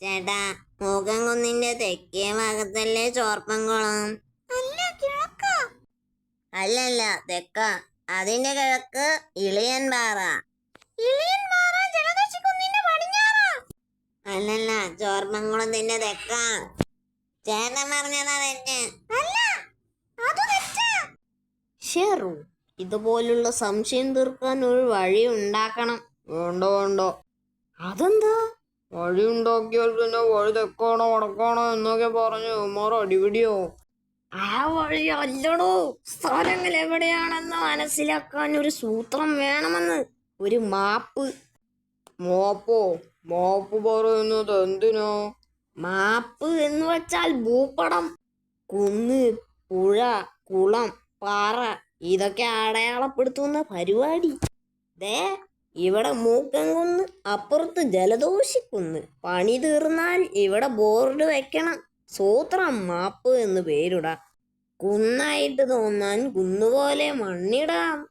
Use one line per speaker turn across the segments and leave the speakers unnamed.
ചേട്ടാ മൂക്കൻകുന്നിന്റെ തെക്കേ ഭാഗത്തല്ലേ ചോർപ്പൻകുളം അല്ല കിഴക്ക. അല്ലല്ല തെക്ക. അതിന്റെ കിഴക്ക് ഇളിയൻ പാറ. അല്ലല്ല ചോർപ്പൻകുളത്തിന്റെ തെക്ക. ചേട്ടൻ പറഞ്ഞതാ തെറ്റ്. അല്ല അത് തെറ്റാ. ഷെറു ഇതുപോലുള്ള സംശയം തീർക്കാൻ ഒരു വഴി ഉണ്ടാക്കണം.
വേണ്ടോ വേണ്ടോ.
അതെന്താ?
വഴി ഉണ്ടാക്കിയാൽ പിന്നെ വഴി തെക്കാണോ വടക്കാണോ എന്നൊക്കെ പറഞ്ഞ് ഉമ്മാർ അടിപിടിയോ.
ആ വഴി അല്ലടോ. സ്ഥലങ്ങൾ എവിടെയാണെന്ന് മനസ്സിലാക്കാൻ ഒരു സൂത്രം വേണമെന്ന്. ഒരു മാപ്പ്.
മോപ്പോ? മാപ്പ് പറയുന്നത് എന്തിനോ?
മാപ്പ് എന്ന് വെച്ചാൽ ഭൂപടം. കുന്ന് പുഴ കുളം പാറ. ഇതൊക്കെ അടയാളപ്പെടുത്തുന്ന പരിപാടി. ദേ ഇവിടെ മൂക്കൻകുന്ന് അപ്പുറത്ത് ജലദോഷിക്കുന്ന് പണി തീർന്നാൽ ഇവിടെ ബോർഡ് വെക്കണം. സൂത്രം മാപ്പ് എന്ന് പേരിടാം. കുന്നായിട്ട് തോന്നാൻ കുന്നുപോലെ മണ്ണിടാം.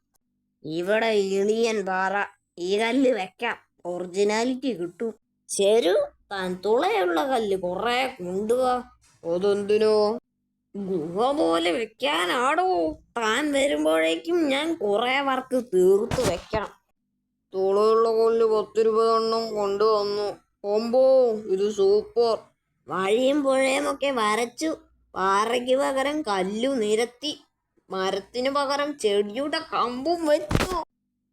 ഇവിടെ ഇളിയൻ പാറ ഈ കല്ല് വെക്കാം. ഒറിജിനാലിറ്റി കിട്ടും. ശരു താൻ തുളയുള്ള കല്ല് കുറെ കൊണ്ടുവാ.
അതെന്തിനോ?
ഗുഹ പോലെ വെക്കാനാടോ? താൻ വരുമ്പോഴേക്കും ഞാൻ കുറെ വർക്ക് തീർത്തു വെക്കാം
തുളയുള്ള കൊല്ല് പത്തിരുപതെണ്ണം കൊണ്ടുവന്നു. കൊമ്പോ ഇത് സൂപ്പർ.
വഴിയും പുഴയും ഒക്കെ വരച്ചു. പാറയ്ക്ക് പകരം കല്ലു നിരത്തി. മരത്തിന് പകരം ചെടിയുടെ കമ്പും വെച്ചു.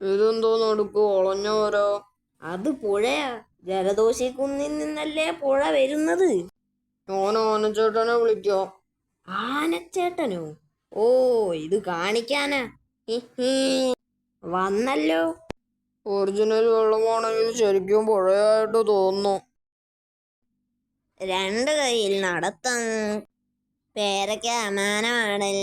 ഇതെന്തോ നടുക്ക് വളഞ്ഞവരോ.
അത് പുഴയാ. ജലദോഷി കുന്നിൽ നിന്നല്ലേ പുഴ വരുന്നത്?
ഞാൻ ആനച്ചേട്ടനെ വിളിക്കാം.
ആനച്ചേട്ടനോ? ഓ ഇത് കാണിക്കാനാ. വന്നല്ലോ.
ഒറിജിനൽ വെള്ളമാണെങ്കിൽ ശരിക്കും പുഴയായിട്ട് തോന്നുന്നു.
രണ്ട് കൈയിൽ നടത്തം. പേരയ്ക്ക അമാനമാടൽ.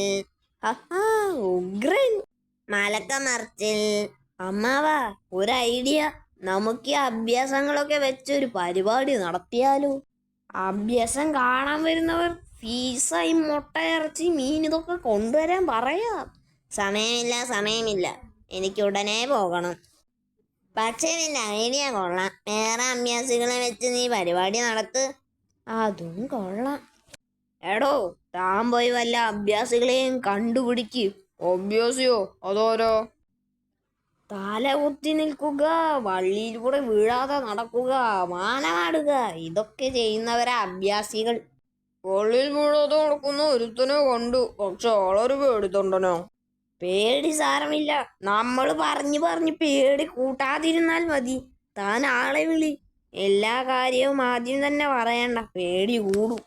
ഉഗ്രൻ. മലക്കമർച്ചിൽ. അമ്മാവാ ഒരു ഐഡിയ. നമുക്ക് ഈ അഭ്യാസങ്ങളൊക്കെ വെച്ചൊരു പരിപാടി നടത്തിയാലോ? അഭ്യാസം കാണാൻ വരുന്നവർ ഫീസായി മുട്ട ഇറച്ചി മീൻ ഇതൊക്കെ കൊണ്ടുവരാൻ പറയാം. സമയമില്ല സമയമില്ല. എനിക്ക് ഉടനെ പോകണം. പക്ഷേ നിന്റെ ഐഡിയ കൊള്ളാം. വേറെ അഭ്യാസികളെ വെച്ച് നീ പരിപാടി നടത്ത്. അതും കൊള്ളാം. എടോ താൻ പോയി വല്ല അഭ്യാസികളെയും കണ്ടുപിടിക്ക്.
അഭ്യാസിയോ അതോരോ?
തല കുത്തി നിൽക്കുക വള്ളിയിലൂടെ വീഴാതെ നടക്കുക മാനമാടുക ഇതൊക്കെ ചെയ്യുന്നവരാ അഭ്യാസികൾ
വള്ളിയിൽ വീഴാതെ നടക്കുന്ന ഒരുത്തനെ കണ്ടു. പക്ഷെ ആളൊരു പേടിത്തൊണ്ടനോ?
പേടി സാരമില്ല. നമ്മൾ പറഞ്ഞു പറഞ്ഞ് പേടി കൂട്ടാതിരുന്നാൽ മതി. താൻ ആളെ വിളി. എല്ലാ കാര്യവും ആദ്യം തന്നെ പറയണ്ട. പേടി കൂടും.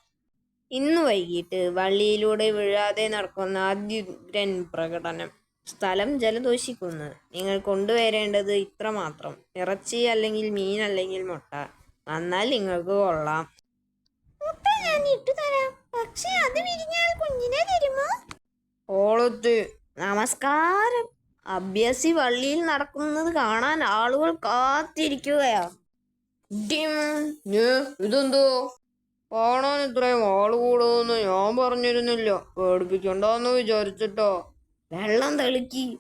ഇന്ന് വൈകിട്ട് വള്ളിയിലൂടെ വീഴാതെ നടക്കുന്ന ആദ്യുഗ്രൻ പ്രകടനം. സ്ഥലം ജലദോഷിക്കുന്നു. നിങ്ങൾ കൊണ്ടുവരേണ്ടത് ഇത്ര മാത്രം ഇറച്ചി അല്ലെങ്കിൽ മീൻ അല്ലെങ്കിൽ മുട്ട. വന്നാൽ നിങ്ങൾക്ക് കൊള്ളാം. മുട്ട ഞാൻ ഇട്ടുതരാം. പക്ഷേ അത് വിരിഞ്ഞാൽ കുഞ്ഞിനെ തരുമോ?
ആളെത്തി
നമസ്കാരം. അഭ്യസി വള്ളിയിൽ നടക്കുന്നത് കാണാൻ ആളുകൾ കാത്തിരിക്കുകയാ.
ഇതെന്തോ? കാണാൻ ഇത്രയും ആൾ കൂടുമെന്ന് ഞാൻ പറഞ്ഞിരുന്നില്ല. പേടിപ്പിക്കണ്ടെന്ന് വിചാരിച്ചിട്ടോ.
വെള്ളം തെളിക്കി.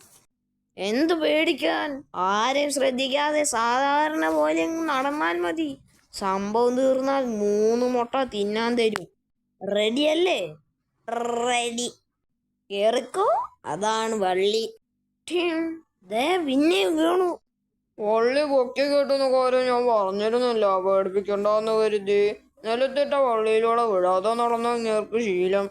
എന്ത് പേടിക്കാൻ? ആരെയും ശ്രദ്ധിക്കാതെ സാധാരണ പോലെ നടന്നാൽ മതി. സംഭവം തീർന്നാൽ മൂന്ന് മുട്ട തിന്നാൻ തരും. റെഡിയല്ലേ? റെഡി. കേറിക്കോ. അതാണ് വള്ളി. ദേ പിന്നെ വീണു.
വള്ളി പൊക്കി കെട്ടുന്ന കാര്യം ഞാൻ പറഞ്ഞിരുന്നില്ല. പേടിപ്പിക്കണ്ടെന്ന് കരുതി. നിലത്തിട്ട വള്ളിയിലൂടെ വിടാതെ നടന്ന നേർക്ക് ശീലം.